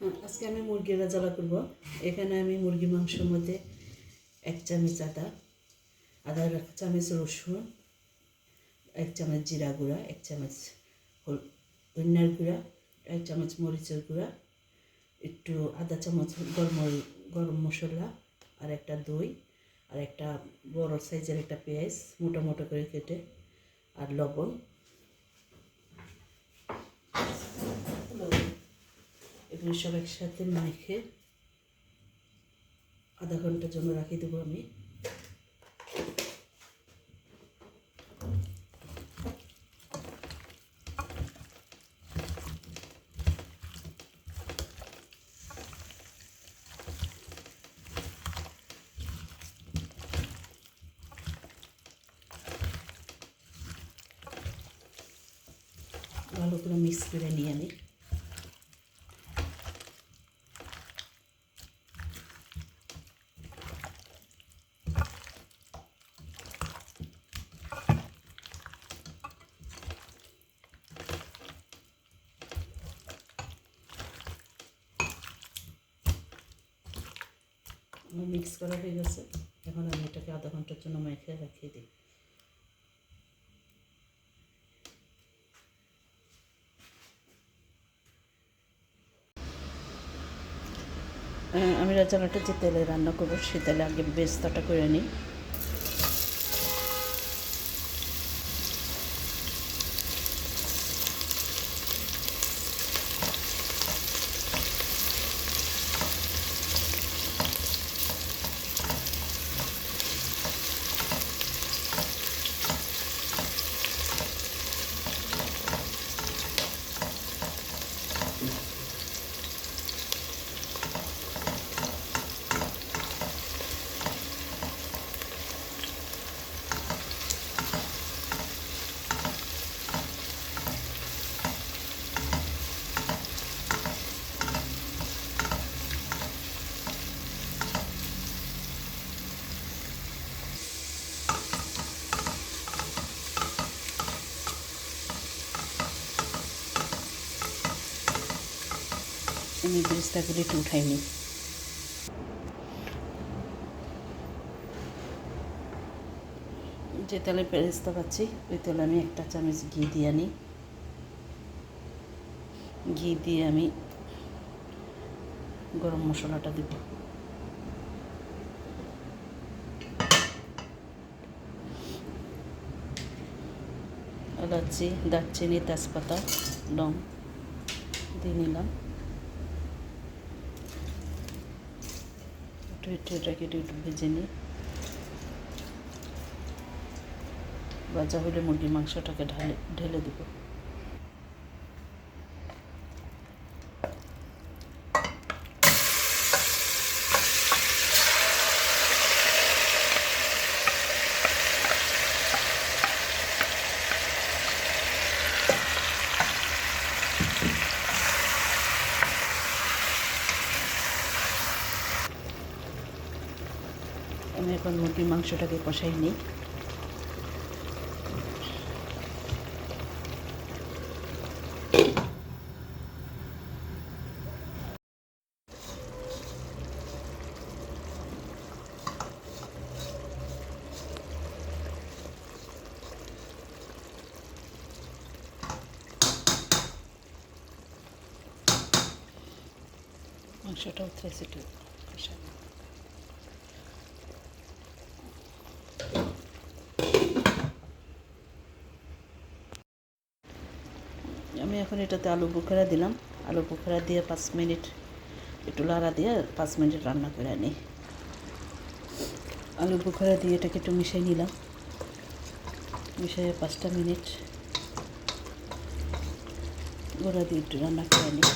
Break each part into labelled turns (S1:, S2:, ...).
S1: আজকে আমি মুরগির রাজালা করব। এখানে আমি মুরগি মাংসের মধ্যে এক চামচ আদা আদা এক চামচ রসুন, এক চামচ জিরা গুঁড়া, এক চামচ ধনিয়ার গুঁড়া, এক চামচ মরিচের গুঁড়া, একটু আধা চামচ গরম গরম মশলা আর একটা দই আর একটা বড় সাইজের একটা পেঁয়াজ মোটা মোটা করে কেটে আর লবণ এগুলো সব একসাথে মেখে আধা ঘণ্টার জন্য রাখি দেবো আমি। ভালো করে মিক্স করে নিয়ে আমি। মিক্স করা হয়ে গেছে। এখন আমি এটাকে আধা ঘণ্টার জন্য মেখে রাখিয়ে দিই। আমি রাজানাটা যে তেলে রান্না করব, সে তেলে আগে বেস্তাটা করে নিই। আমি বেস্তাগুলি একটু উঠাই নিই যে তেলে পেরেস্তা পাচ্ছি, ওই তেলে আমি একটা চামচ ঘি দিয়ে নিই ঘি দিয়ে আমি গরম মশলাটা দিব। এলাচি, দারচিনি, তেজপাতা, লং দিয়ে নিলাম। একটু একটু এটাকে একটু একটু ভেজে নিই। ভাজা হলে মুরগির মাংসটাকে ঢালে ঢেলে দেবো। এখন মুরগির মাংসটাকে কষাই নিই। মাংসটা উঠেছে একটু কষাই নিই। আমি এখন এটাতে আলু বুখেরা দিলাম। আলু বুখেরা দিয়ে পাঁচ মিনিট একটু লাড়া দিয়ে পাঁচ মিনিট রান্না করে নিই। আলু বুখেরা দিয়ে এটাকে একটু মিশিয়ে নিলাম। মিশিয়ে পাঁচটা মিনিট। গোড়া দিয়ে একটু রান্না করে নিই।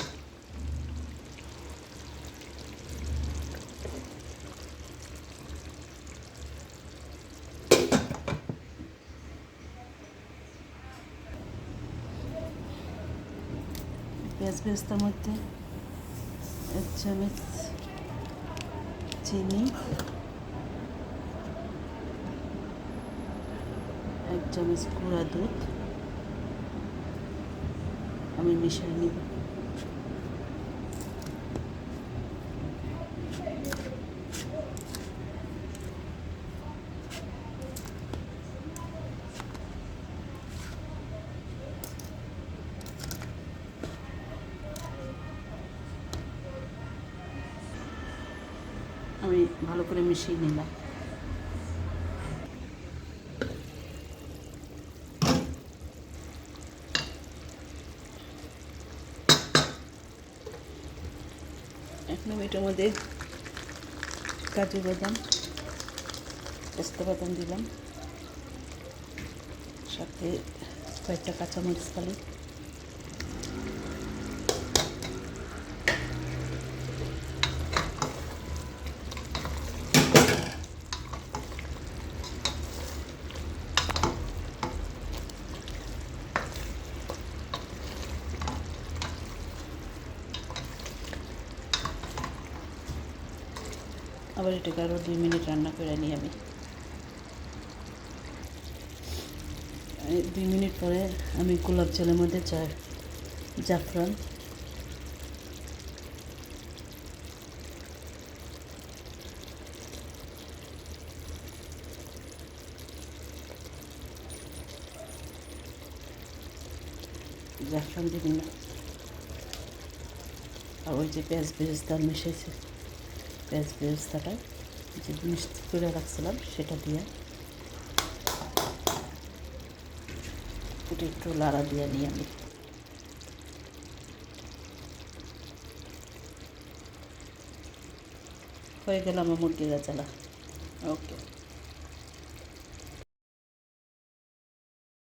S1: পেঁয়াজ বেস্তার মধ্যে এক চামচ চিনি এক চামচ গুঁড়া দুধ। আমি মিশিয়ে নিব। আমি ভালো করে মিশিয়ে নিলাম। মধ্যে কাজু বাদাম, পোস্ত বাদাম দিলাম। সাথে কয়েকটা কাঁচামরিচ খালি আবার এটাকে আরও দুই মিনিট রান্না করে নিই আমি। দুই মিনিট পরে আমি গোলাপ জলের মধ্যে চা জাফরান। জাফরান দিয়ে দিলাম। আর ওই যে পেঁয়াজ বেরেস্তা মিশিয়েছে পেঁয়াজ বেরেস্তাটা যে মিষ্টি করে রাখছিলাম সেটা দিয়ে এটা একটু লাড়া দিয়ে নিই আমি। হয়ে গেল আমার মুরগি রেজালা ওকে।